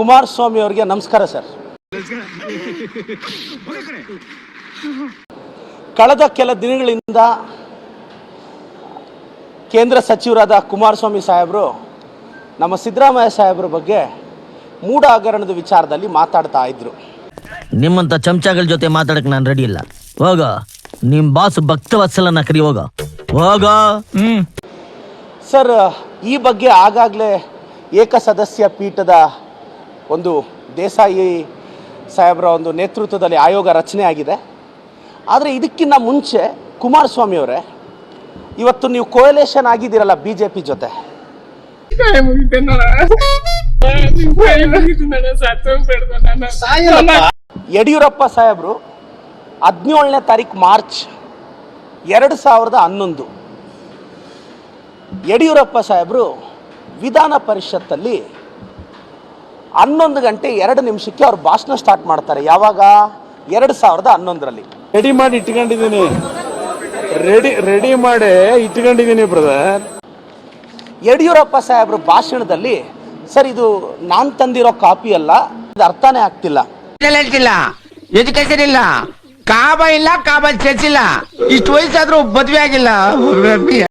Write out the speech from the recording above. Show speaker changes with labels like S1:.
S1: ಕುಮಾರಸ್ವಾಮಿ ಅವರಿಗೆ ನಮಸ್ಕಾರ ಸರ್. ಕಳೆದ ಕೆಲ ದಿನಗಳಿಂದ ಕೇಂದ್ರ ಸಚಿವರಾದ ಕುಮಾರಸ್ವಾಮಿ ಸಾಹೇಬರು ನಮ್ಮ ಸಿದ್ದರಾಮಯ್ಯ ಸಾಹೇಬ್ರ ಬಗ್ಗೆ ಮೂಡ ಹಗರಣದ ವಿಚಾರದಲ್ಲಿ ಮಾತಾಡ್ತಾ ಇದ್ರು.
S2: ನಿಮ್ಮಂತ ಚಮಚಗಳ ಜೊತೆ ಮಾತಾಡಕ್ ನಾನು ರೆಡಿ ಇಲ್ಲ. ಹೋಗ ನಿಮ್ ಬಾಸ್ ಭಕ್ತವತ್ಸಲನ ಕರಿ ಹೋಗ. ಹೋಗ. ಹ್ಮ್.
S1: ಸರ್ ಈ ಬಗ್ಗೆ ಆಗಾಗಲೇ ಏಕಸದಸ್ಯ ಪೀಠದ ಒಂದು ದೇಸಾಯಿ ಸಾಹೇಬರ ಒಂದು ನೇತೃತ್ವದಲ್ಲಿ ಆಯೋಗ ರಚನೆ ಆಗಿದೆ. ಆದರೆ ಇದಕ್ಕಿಂತ ಮುಂಚೆ ಕುಮಾರಸ್ವಾಮಿ ಅವರೇ, ಇವತ್ತು ನೀವು ಕೋಯಲೇಷನ್ ಆಗಿದ್ದೀರಲ್ಲ ಬಿ ಜೆ ಪಿ ಜೊತೆ. ಯಡಿಯೂರಪ್ಪ ಸಾಹೇಬರು ಹದಿನೇಳನೇ ತಾರೀಕು ಮಾರ್ಚ್ ಎರಡು ಸಾವಿರದ ಹನ್ನೊಂದು. ಯಡಿಯೂರಪ್ಪ ಸಾಹೇಬರು ವಿಧಾನ ಪರಿಷತ್ತಲ್ಲಿ ಹನ್ನೊಂದು ಗಂಟೆ ಎರಡು ನಿಮಿಷಕ್ಕೆ ಅವ್ರು ಭಾಷಣ ಸ್ಟಾರ್ಟ್ ಮಾಡ್ತಾರೆ. ಯಾವಾಗ? ಎರಡು ಸಾವಿರದ ಹನ್ನೊಂದರಲ್ಲಿ.
S3: ರೆಡಿ ಮಾಡಿ ಇಟ್ಕೊಂಡಿದ್ದೀನಿ. ರೆಡಿ ರೆಡಿ ಮಾಡಿ ಇಟ್ಕೊಂಡಿದ್ದೀನಿ ಬ್ರದರ್
S1: ಯಡಿಯೂರಪ್ಪ ಸಾಹೇಬ್ರ ಭಾಷಣದಲ್ಲಿ ಸರ್ ಇದು ನಾನು ತಂದಿರೋ ಕಾಪಿ ಅಲ್ಲ ಇದು ಅರ್ಥನೇ ಆಗ್ತಿಲ್ಲ.
S4: ಎಜುಕೇಶನ್ ಇಲ್ಲ. ಕಾಬ ಇಲ್ಲ ಕಾಬ ಚರ್ಚಿಲ್ಲ ಇಲ್ಲ. ಇಷ್ಟು ವಯಸ್ಸಾದ್ರೂ ಮದ್ವೆ ಆಗಿಲ್ಲ.